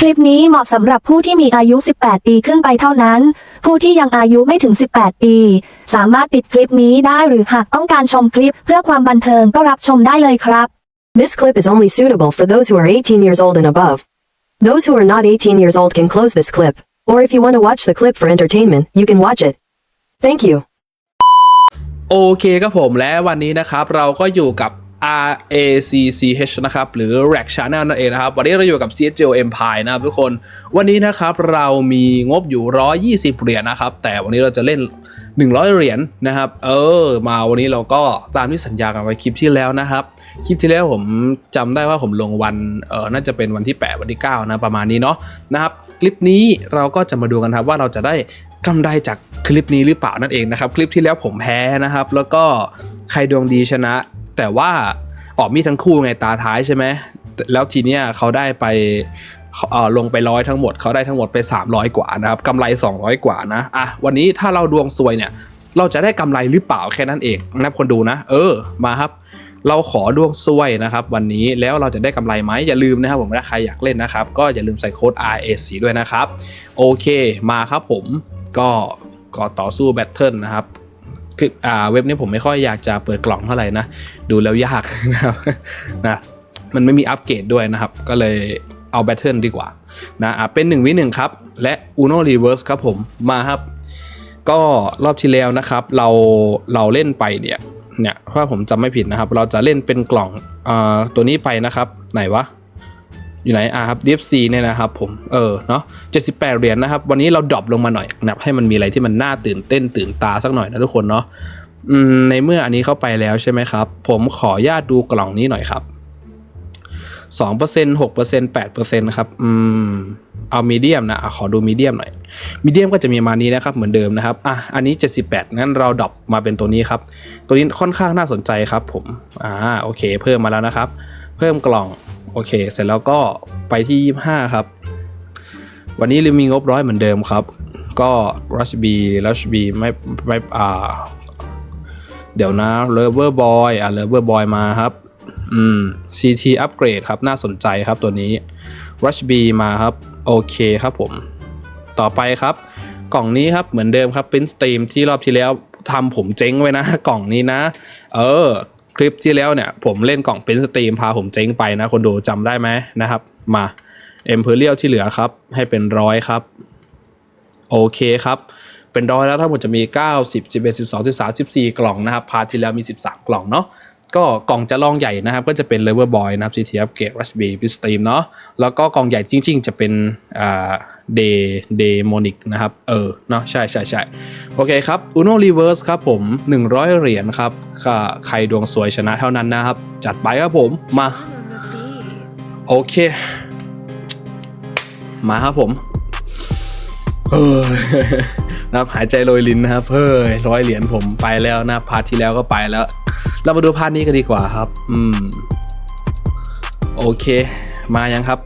คลิปนี้เหมาะสำหรับผู้ที่มีอายุ 18 ปีขึ้นไปเท่านั้น ผู้ที่ยังอายุไม่ถึง 18 ปี สามารถปิดคลิปนี้ได้หรือหากต้องการชมคลิปเพื่อความบันเทิงก็รับชมได้เลยครับ This clip is only suitable for those who are 18 years old and above. Those who are not 18 years old can close this clip. Or if you want to watch the clip for entertainment, you can watch it. Thank you. โอเคครับผมและวันนี้นะครับ เราก็อยู่กับ RACCH นะครับ หรือ Rack Channel นั่นเองนะครับ วันนี้เราอยู่กับ CSGO Empire นะครับทุกคน วันนี้นะครับเรามีงบอยู่ 120 เหรียญนะครับ แต่วันนี้เราจะเล่น 100 เหรียญนะครับ เออ มาวันนี้เราก็ตามที่สัญญากันไว้คลิปที่แล้วนะครับ คลิปที่แล้วผมจำได้ว่าผมลงวัน เออน่าจะเป็นวันที่ 8 วันที่ 9 นะประมาณนี้เนาะนะครับ คลิปนี้เราก็จะมาดูกันครับว่าเราจะได้กำไรจากคลิปนี้หรือเปล่านั่นเองนะครับ คลิปที่แล้วผมแพ้นะครับ แล้วก็ใครดวงดีชนะ แต่ว่าออกมีทั้งคู่ไงตาท้ายใช่ไหมแล้วทีเนี้ยเขาได้ไปเอ่อลงไปร้อยทั้งหมดเขาได้ทั้งหมดไป 300 กว่านะครับกำไร 200 กว่านะอะวันนี้ถ้าเราดวงซวยเนี่ย เราจะได้กำไรหรือเปล่าแค่นั้นเองนะครับคนดูนะ เออมาครับ เราขอดวงซวยนะครับ วันนี้แล้วเราจะได้กำไรไหมอย่าลืมนะครับผมถ้าใครอยากเล่นนะครับ ก็อย่าลืมใส่โค้ด RAC ด้วยนะครับ โอเคมาครับผมก็ก็ต่อสู้แบทเทิลนะครับ คลิปอ่าเว็บนี้ผมไม่ค่อยอยากจะเปิดกล่องเท่าไหร่นะ ดูแล้วยากนะครับนะมันไม่มีอัปเกรดด้วยนะครับ ก็เลยเอาแบทเทิลดีกว่านะะเป็น1วิหนึ่งครับ และ Uno Reverse ครับผมมาครับ ก็รอบที่แล้วนะครับ เราเราเล่นไปเนี่ยเนี่ยถ้าผมจำไม่ผิดนะครับ เราจะเล่นเป็นกล่องอ่าตัวนี้ไปนะครับ ไหนวะ อยู่ไหนอะครับ DFC เนี่ยนะครับผมเออเนาะ78 เหรียญนะครับ วันนี้เราดรอปลงมาหน่อยนับให้มันมีอะไรที่มันน่าตื่นเต้นตื่นตาสักหน่อยนะทุกคนเนาะในเมื่ออันนี้เข้าไปแล้วใช่ไหมครับ ผมขอญาตดูกล่องนี้หน่อยครับ2% 6% 8%ครับอืมเอามีเดียมนะอะขอดูมีเดียมหน่อยมีเดียมก็จะมีมานี้นะครับเหมือนเดิมนะครับอะอันนี้ 78งั้นเราดรอปมาเป็นตัวนี้ครับ ตัวนี้ค่อนข้างน่าสนใจครับผมอ่าโอเค เพิ่มมาแล้วนะครับ เพิ่มกล่อง โอเค เสร็จแล้วก็ไปที่ 25 ครับ วันนี้เรามีงบร้อยเหมือนเดิมครับ ก็รัชบีรัชบีไม่ไม่อ่า เดี๋ยวนะเลเวอร์บอยอะเลเวอร์บอยมาครับ อืม CT อัปเกรดครับ น่าสนใจครับตัวนี้ Rush B มาครับ โอเคครับผม ต่อไปครับ กล่องนี้ครับเหมือนเดิมครับ Print Stream ที่รอบที่แล้วทำผมเจ๊งไว้นะ กล่องนี้นะ เออ คลิปที่แล้วเนี่ยผมเล่นกล่อง Print Stream พาผมเจ๊งไปนะคนดูจำได้ไหมนะครับ มา e m p e r i a l ที่เหลือครับ ให้เป็นร้อยครับ โอเคครับ เป็นร้อยแล้วทั้งหมดจะมี 9 10 11 12 13 14 กล่องนะครับ พาที่แล้วมี 13 กล่องเนาะก็กล่องจะลองใหญ่นะครับ ก็จะเป็น Level Boy นะครับ CT Upgrade Raspberry b i s t r e a m เนาะแล้วก็กล่องใหญ่จริง ๆ จะเป็นอ่า Day Demonic นะครับ เออ เนาะใช่ใช่ใช่โอเคครับ Uno Reverse ครับผม 100 เหรียญครับก็ใครดวงสวยชนะเท่านั้นนะครับ จัดไปครับผม มา โอเค มาครับผมเออนะครับหายใจโรยลิ้นนะครับเฮ้ยร้อยเหรียญผมไปแล้วนะ พาร์ทที่แล้วก็ไปแล้ว เรามาดูพาร์ทนี้กันดีกว่าครับ อืม โอเค มายังครับ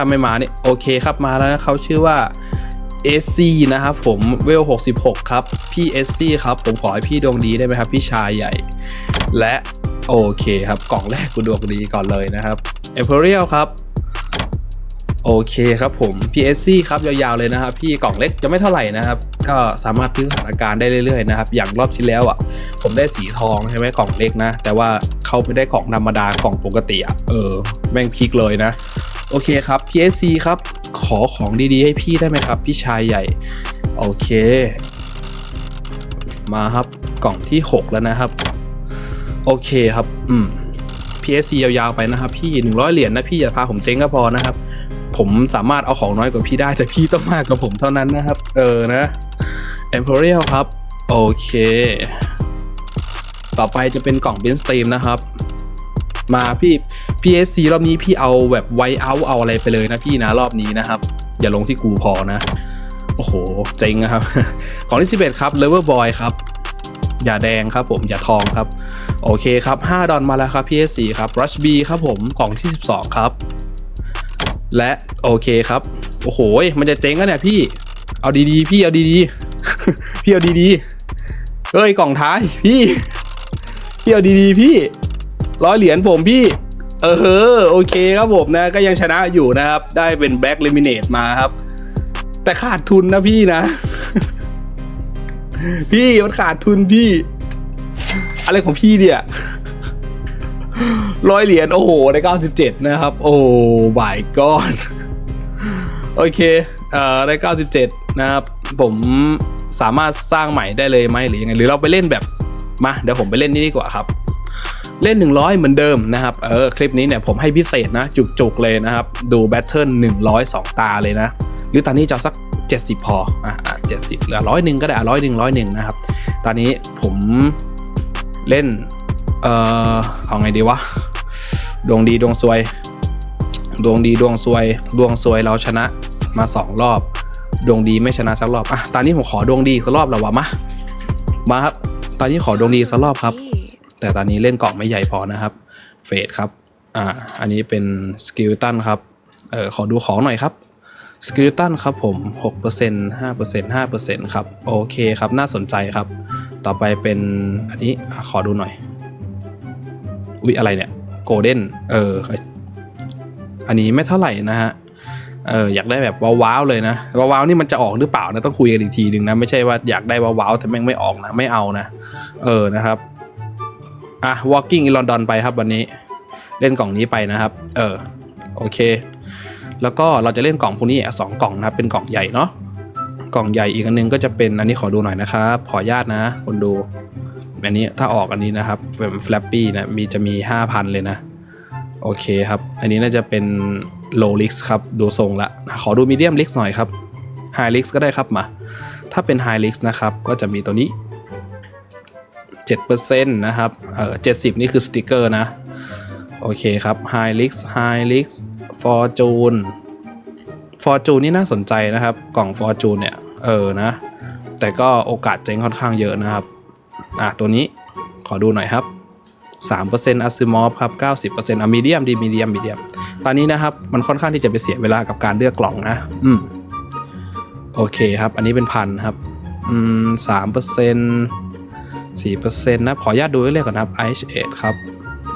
ถ้าไม่มาเนี่ยโอเคครับมาแล้วนะเขาชื่อว่า SC นะครับผมเวล 66 ครับ พี่ SC ครับ ผมขอให้พี่ดวงดีได้ไหมครับ พี่ชายใหญ่ และโอเคครับ กล่องแรกกูดวงดีก่อนเลยนะครับ Imperial ครับโอเคครับผม PSC ครับยาวๆเลยนะครับ พี่กล่องเล็กจะไม่เท่าไหร่นะครับ ก็สามารถพิสถานการณ์ได้เรื่อยๆนะครับ อย่างรอบที่แล้วอะ ผมได้สีทองใช่ไหมกล่องเล็กนะ แต่ว่าเขาไม่ได้กล่องธรรมดากล่องปกติอะเออ แม่งพลิกเลยนะ โอเคครับ PSC ครับ ขอของดีๆ ให้พี่ได้ไหมครับ พี่ชายใหญ่ โอเค มาครับกล่องที่ 6 แล้วนะครับ โอเคครับ อืม PSC ยาวๆไปนะครับ พี่ 100 เหรียญนะพี่อย่าพาผมเจ๊งก็พอนะครับ ผมสามารถเอาของน้อยกว่าพี่ได้ แต่พี่ต้องมากกว่าผมเท่านั้นนะครับ เออนะ Imperial ครับ โอเค ต่อไปจะเป็นกล่อง b i n Stream นะครับ มาพี่ PSC รอบนี้พี่เอาแบบไวเอาเอาอะไรไปเลยนะพี่นะรอบนี้นะครับ อย่าลงที่กูพอนะ โอ้โห เจ๋งนะครับ ของที่11ครับ Lever Boy ครับ อย่าแดงครับผมอย่าทองครับ โอเคครับ 5 ดอนมาแล้วครับ PSC ครับ Rush B ครับผมกล่องที่ 12 ครับ และโอเคครับ โอ้โห มันจะเจ๊งกันเนี่ยพี่เอาดีๆ พี่เอาดีๆ พี่เอาดีๆเฮ้ยกล่องท้ายพี่พี่เอาดีๆ พี่ร้อยเหรียญผมพี่ เออโอเคครับผมนะก็ยังชนะอยู่นะครับ ได้เป็นแบ็กเลมิเนตมาครับ แต่ขาดทุนนะพี่นะ พี่มันขาดทุนพี่ อะไรของพี่เนี่ยร้อยเหรียญโอ้โหได้97นะครับ โอ้ my god โอเคเอ่อได้97นะครับ ผมสามารถสร้างใหม่ได้เลยไหมหรือยังไงหรือเราไปเล่นแบบมาเดี๋ยวผมไปเล่นนี่ดีกว่าครับ เล่น 100 เหมือนเดิมนะครับ เออ คลิปนี้เนี่ยผมให้พิเศษนะ จุกๆเลยนะครับ ดูแบทเทิล102 ตาเลยนะ หรือตอนนี้จะเอาสัก 70 พอ อะอะ70เหลือร้อยหนึ่งก็ได้ร้อยหนึ่งร้อยหนึ่งนะครับ ตอนนี้ผมเล่น เอ่อ เอาไงดีวะ ดวงดีดวงซวย ดวงดีดวงซวย ดวงซวยเราชนะมา 2 รอบ ดวงดีไม่ชนะสักรอบ อะ ตอนนี้ผมขอดวงดีสักรอบแล้ววะมามาครับ ตอนนี้ขอดวงดีสักรอบครับ แต่ตอนนี้เล่นเกล่องไม่ใหญ่พอนะครับ เฟดครับ อ่า อันนี้เป็นสกิลตันครับ เออขอดูของหน่อยครับสกิลตันครับผม 6% 5% 5%ครับ โอเคครับ น่าสนใจครับ ต่อไปเป็นอันนี้ขอดูหน่อย อุ๊ย อะไรเนี่ย โกลเด้น เออ อันนี้ไม่เท่าไหร่นะฮะ เออ อยากได้แบบว้าวๆเลยนะ ว้าวๆนี่มันจะออกหรือเปล่านะ ต้องคุยกันอีกทีหนึ่งนะ ไม่ใช่ว่าอยากได้ว้าวๆแต่แม่งไม่ออกนะ ไม่เอานะ เออ นะครับ อะ walking in London ไปครับวันนี้ เล่นกล่องนี้ไปนะครับ เออ โอเค แล้วก็เราจะเล่นกล่องพวกนี้อะสองกล่องนะ เป็นกล่องใหญ่เนาะ กล่องใหญ่อีกอันนึงก็จะเป็นอันนี้ขอดูหน่อยนะครับ ขออนุญาตนะ คนดู อันนี้ถ้าออกอันนี้นะครับเป็น flappy นะ มีจะมี 5,000 เลยนะ โอเคครับ อันนี้น่าจะเป็น low risk ครับ ดูทรงละ ขอดู medium risk หน่อยครับ high risk ก็ได้ครับมา ถ้าเป็น high risk นะครับ ก็จะมีตัวนี้ 7%นะครับเออ70 นี่คือสติกเกอร์นะ โอเคครับ high risk high risk fortune fortune นี่น่าสนใจนะครับ กล่อง fortune เนี่ย เออนะ แต่ก็โอกาสเจ๊งค่อนข้างเยอะนะครับ อะ ตัวนี้ขอดูหน่อยครับ3% a s i m o v ครับ 90%อะมีเดียมดีมีเดียมมีเดียม ตอนนี้นะครับ มันค่อนข้างที่จะไปเสียเวลากับการเลือกกล่องนะ อืม โอเคครับ อันนี้เป็นพันครับ อืมสามเปอร์เซ็นต์ สี่เปอร์เซ็นต์นะขออนุญาตดูเรื่อยๆก่อนนะครับ IH8 ครับ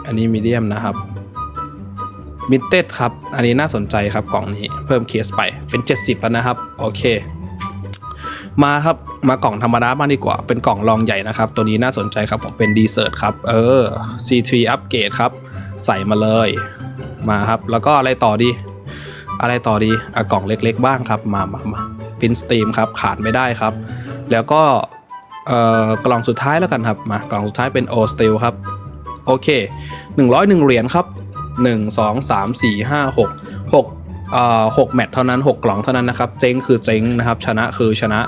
อันนี้มีเดียมนะครับมิเต็ดครับ อันนี้น่าสนใจครับกล่องนี้เพิ่มเคสไปเป็น 70 แล้วนะครับ โอเค มาครับมากล่องธรรมดาบ้างดีกว่า เป็นกล่องรองใหญ่นะครับ ตัวนี้น่าสนใจครับผมเป็นดีเซอร์ตครับ เออ C3 อัปเกรดครับ ใส่มาเลย มาครับ แล้วก็อะไรต่อดี อะไรต่อดีอะกล่องเล็กๆบ้างครับ มามามาพินสตรีมครับ ขาดไม่ได้ครับ แล้วก็ เอ่อกล่องสุดท้ายแล้วกันครับมากล่องสุดท้ายเป็นโอสติลครับโอเค 101 เหรียญครับ 1 2 3 4 5 6 6เอ่อ6แมตช์เท่านั้น 6 กล่องเท่านั้นนะครับ เจ๊งคือเจ๊งนะครับ ชนะคือชนะ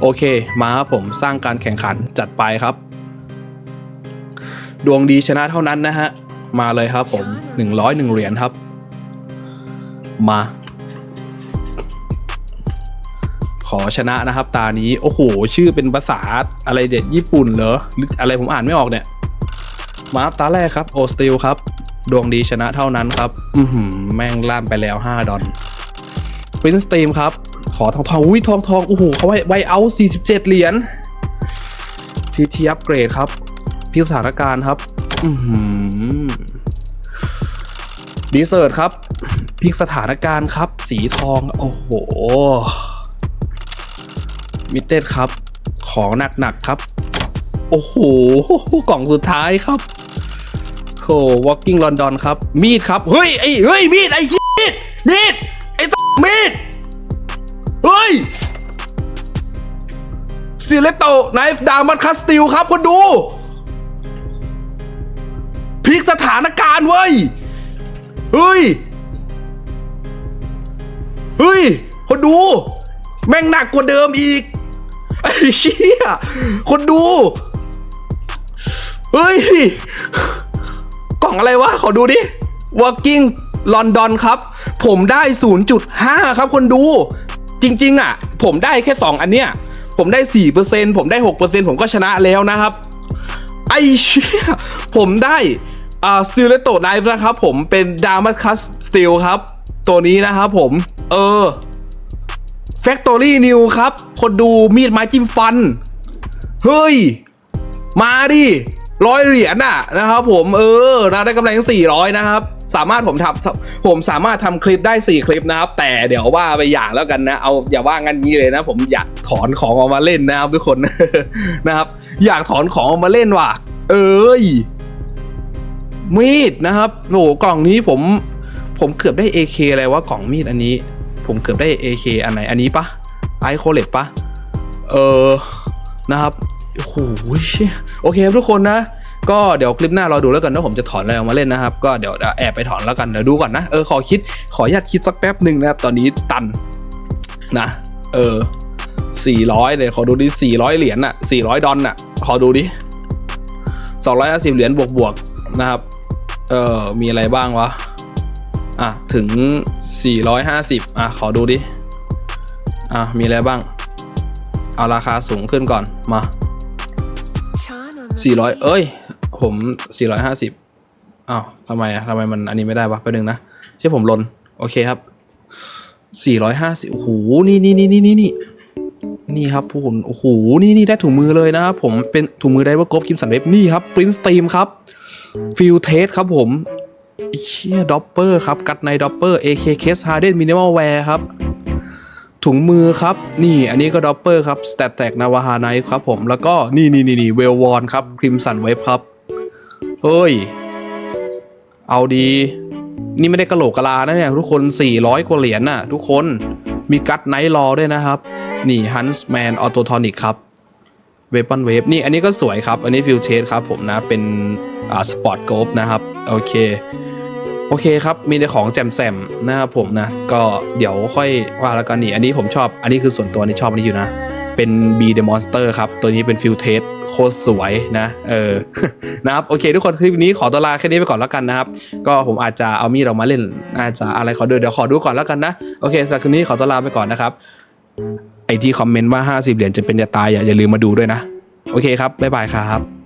โอเค มาครับผมสร้างการแข่งขันจัดไปครับ ดวงดีชนะเท่านั้นนะฮะ มาเลยครับผม 101 เหรียญครับ มา อชนะนะครับ ตานี้โอ้โห ชื่อเป็นภาษาอะไรเด็ดญี่ปุ่นเหรอหรืออะไรผมอ่านไม่ออกเนี่ยมาครับตาแรกครับโอสติลครับ ดวงดีชนะเท่านั้นครับ อือหือแม่งล่ามไปแล้ว 5 ดอนปรินสตีมครับ ขอทองทองอุ้ยทองทองโอ้โหเขาไว้ไวเอา47 เหรียญซีทีอัปเกรดครับ พิสถานการณ์ครับ อือหือดีเซิร์ตครับ พิกสถานการณ์ครับ สีทอง โอ้โห มิเต็ดครับ ของหนักๆครับ โอ้โห กล่องสุดท้ายครับโห walking London ครับ มีดครับ เฮ้ยไอ้เฮ้ย มีด ไอ้มีด มีด ไอ้ตมีด เฮ้ยสติเลโตไนฟ์ดามันคัสติลครับคนดูพลิกสถานการณ์เว้ย เฮ้ย เฮ้ย คนดู แม่งหนักกว่าเดิมอีก ไอ้เชี่ยคนดู เฮ้ย กล่องอะไรวะ ขอดูดิ Working London ครับ ผมได้ 0.5 ครับคนดู จริง ๆ อะ ผมได้แค่ 2 อันเนี้ย ผมได้ 4%ผมได้ 6%ผมก็ชนะแล้วนะครับ ไอ้เชี่ยผมได้อ่าสติลเลโตไนฟ์นะครับผมเป็นดามัสคัสสติลครับ ตัวนี้นะครับผม เออ Factory New ครับ คนดูมีดไม้จิ้มฟัน เฮ้ย มาดิร้อยเหรียญน่ะนะครับผมเออนะได้กำไรทั้ง400นะครับ สามารถผมทำผมสามารถทำคลิปได้ 4 คลิปนะครับ แต่เดี๋ยวว่าไปอย่างแล้วกันนะ เอาอย่าว่างันนี้เลยนะ ผมอยากถอนของออกมาเล่นนะครับทุกคนนะครับ อยากถอนของออกมาเล่นว่ะ เอ้ยมีดนะครับโอ้โหกล่องนี้ผม ผมเกือบได้ AK อะไรวะกล่องมีดอันนี้ ผมเกือบได้ AK อันไหน อันนี้ปะไอโคเลตปะเออนะครับโอ้โหเชี่ยโอเคทุกคนนะ ก็เดี๋ยวคลิปหน้าเราดูแล้วกันว่าผมจะถอนอะไรออกมาเล่นนะครับ ก็เดี๋ยวแอบไปถอนแล้วกันเดี๋ยวดูก่อนนะเออขอคิดขออนุญาตคิดสักแป๊บหนึ่งนะครับตอนนี้ตันนะเออ400เลยขอดูดิ400 เหรียญอะ400 ดอลอะขอดูดิ250 เหรียญบวกๆนะครับ เออมีอะไรบ้างวะ อะ ถึง 450 อะ ขอดูดิ อะ มีอะไรบ้าง เอาราคาสูงขึ้นก่อน มา 400 เอ้ย ผม 450อ้าวทำไมอะทำไมมันอันนี้ไม่ได้วะแป๊บนึงนะใช่ผมลน โอเคครับ 450โอ้โห นี่นี่นี่นี่นี่นี่นี่ครับผู้คนโอ้โห นี่นี่ได้ถุงมือเลยนะครับผมเป็นถุงมือไดเวอร์กรฟคิมสันเว็บนี่ครับปรินสตีมครับฟิลเทสครับผม เชี่ยดอปเปอร์ครับ กัดในด็อปเปอร์ AK Case Harden Minimal Wear ครับ ถุงมือครับ นี่อันนี้ก็ด็อปเปอร์ครับ s t a t t a c Navaha Knife ครับผม แล้วก็นี่นี่นี่นี่เวลวอนครับ Crimson Wave ครับเฮ้ย เอาดี นี่ไม่ได้กระโหลกกะลานะเนี่ย ทุกคน 400 กว่าเหรียญน่ะ ทุกคนมีกัดไนท์รอด้วยนะครับ นี่ Huntsman Autotonic ครับเวป o นเวฟนี่อันนี้ก็สวยครับ อันนี้ฟิลเทสครับผมนะ เป็นอ่าสปอร์ตโกฟนะครับ โอเค โอเคครับ มีในของแจมๆนะครับผมนะ ก็เดี๋ยวค่อยว่าแล้วกันนี่ อันนี้ผมชอบ อันนี้คือส่วนตัวนี่ชอบอันนี้อยู่นะ เป็น B The Monster ครับ ตัวนี้เป็นฟิลเทสโคตรสวยนะ เออ นะครับ โอเค ทุกคนคลิปนี้ขอตัวลาแค่นี้ไปก่อนแล้วกันนะครับ ก็ผมอาจจะเอามีดออกมาเล่น อาจจะอะไรขอดูเดี๋ยวขอดูก่อนแล้วกันนะ โอเคสำหรับคลิปนี้ขอตัวลาไปก่อนนะครับ ไอที่คอมเมนต์ว่า 50 เหรียญจะเป็นจะตายอย่าอย่าลืมมาดูด้วยนะ โอเคครับ บ๊ายบายครับ